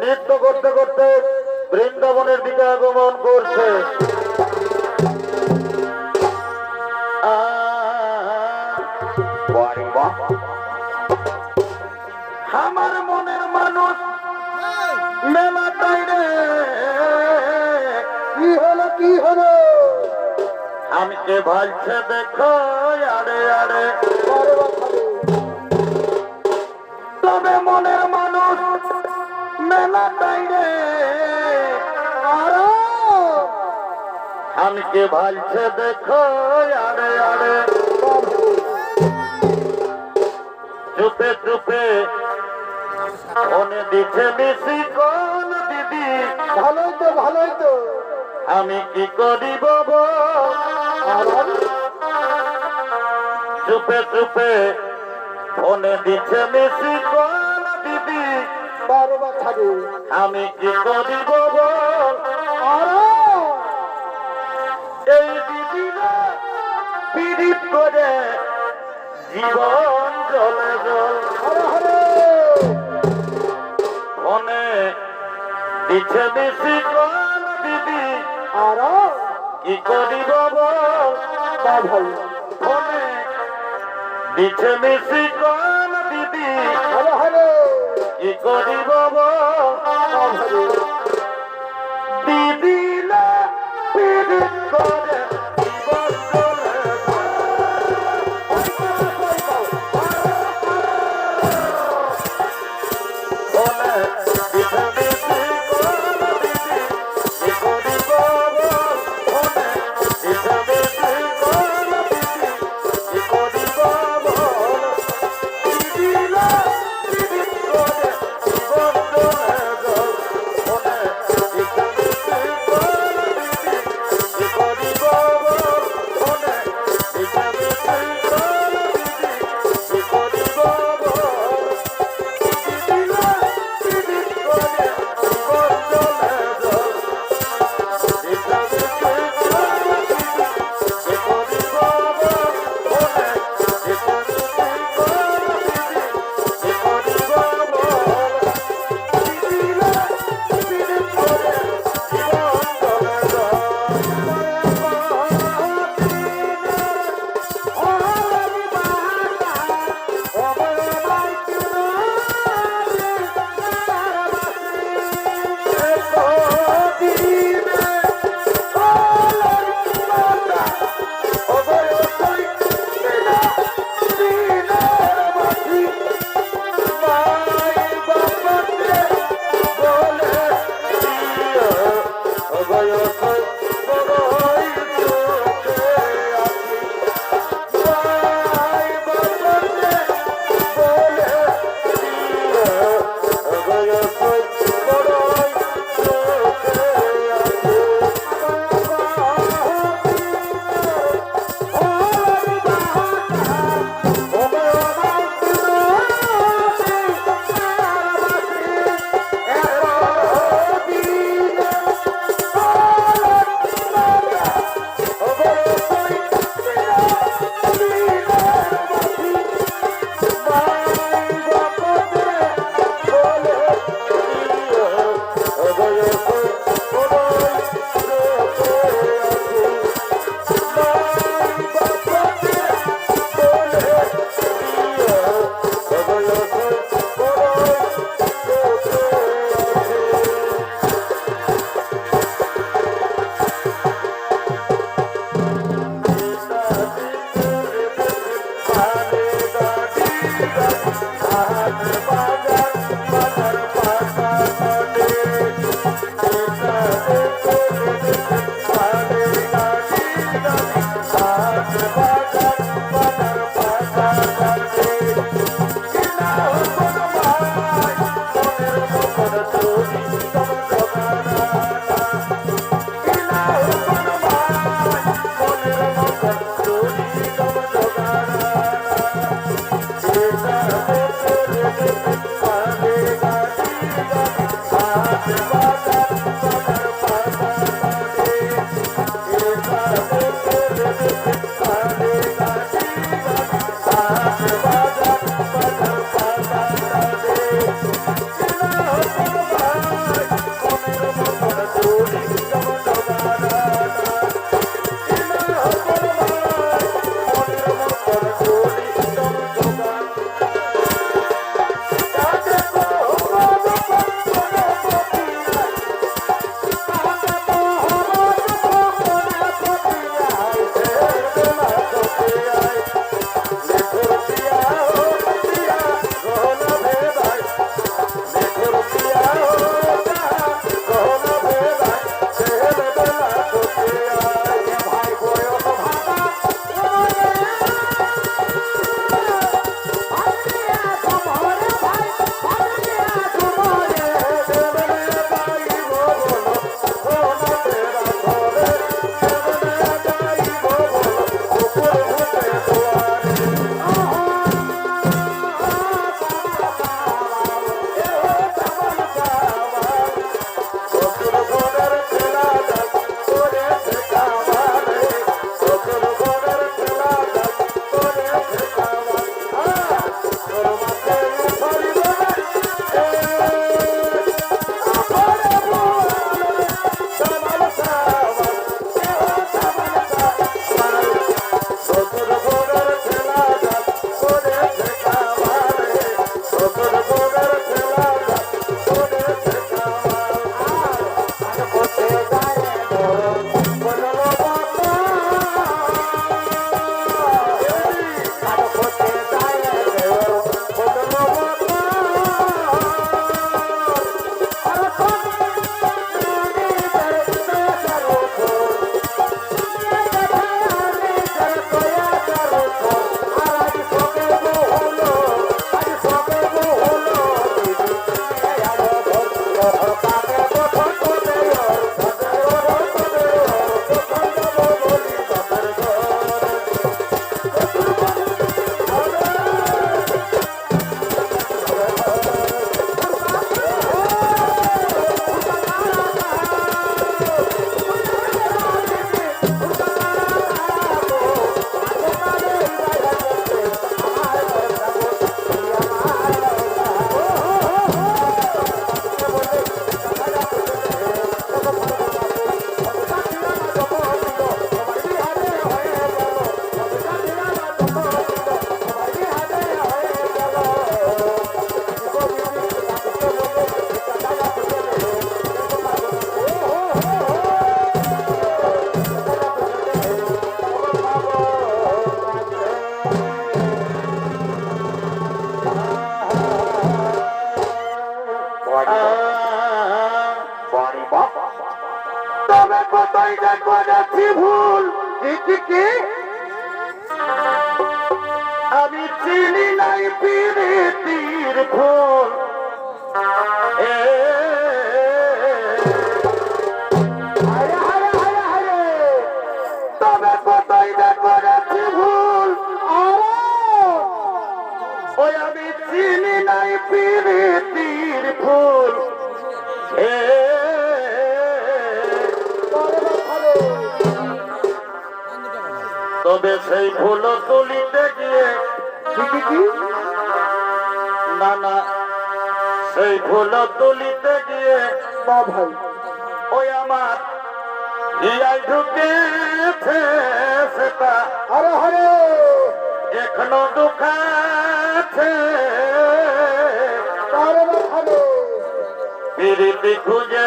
নৃত্য করতে করতে বৃন্দাবনের দিকে আগমন করছে। আমার মনের মানুষ মেলাটাই রে। কি হলো কি হলো? আমি কে ভালছে দেখো আরে আরে মেলাটাই রে আরও। ভালছে দেখো, আরে আরে। চুপে চুপে। মনে দিচ্ছে বেশি কোন দিদি। ভালোই তো ভালোই তো। আমি কি করি বাবা চুপে চুপে। ফোনে দিচ্ছে বেশি কোন বারো বাছারে আমি কি করি বাবা এই দিদিরা করে জীবন জলে জল মনে দিচ্ছে বেশি কোন দিদি। আর! কি বেশি কি করি বাবা দিদি না পীড়িত করে Yeah. হায় হায় তবে কোথায় যে করেছি ভুল ওই চিনি নাই পিরিতির ফুল তবে সেই ফুল তুলিতে গিয়ে না না সেই ফুল তুলিতে গিয়ে বা ভাই ওই আমার ইয়াই ঢুকেছে সেটা। আরে হরে এখনও দুখাছে। বা ভালো পিরিতি খুঁজে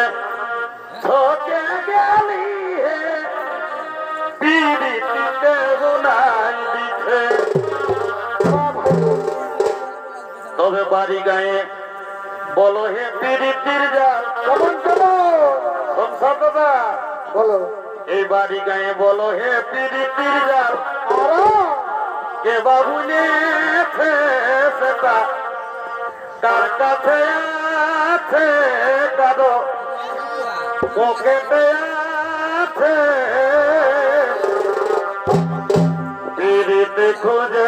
বাড়ি গায়ে। বলো হে পিরিতির জাল কেমন কেমন দাদা, বলো। এই বাড়ি গায়ে বলো হে আরে। কে বাবু নেছে সেটা? কার কাছে আছে কারও পকেটে আছে। পিরিতি খুঁজে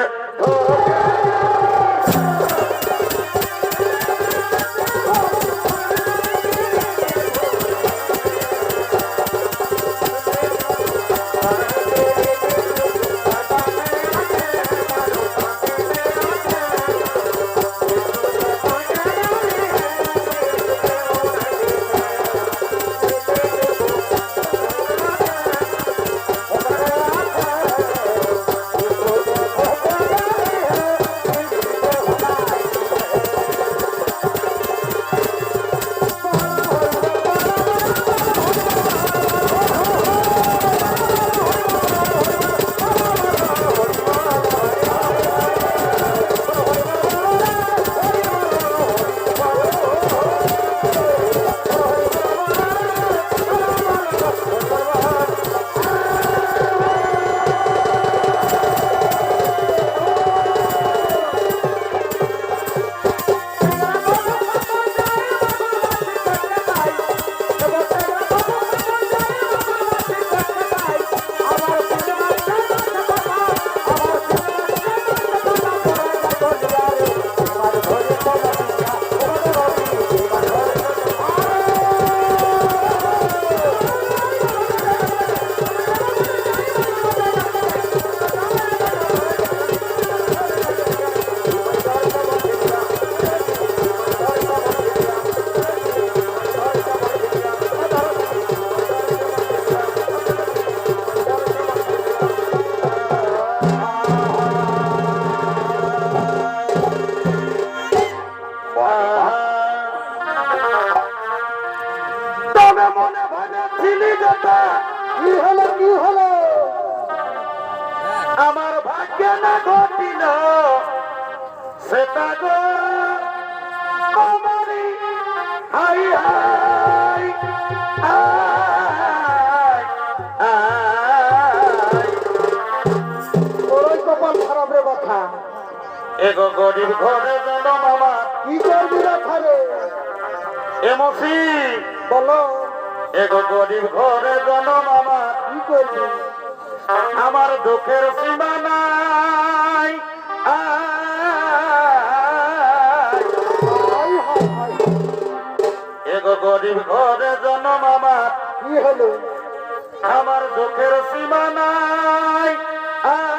এগো গরিব ঘরে জন্ম আমার কি করবি রে খারে এমসি বলো এগো গরিব ঘরে জন্ম আমার কি করবি আমার দুঃখের সীমা নাই আয়। গরিব ঘরে জনম আমার। কি হলো? আমার দুঃখের সীমা নাই। আয়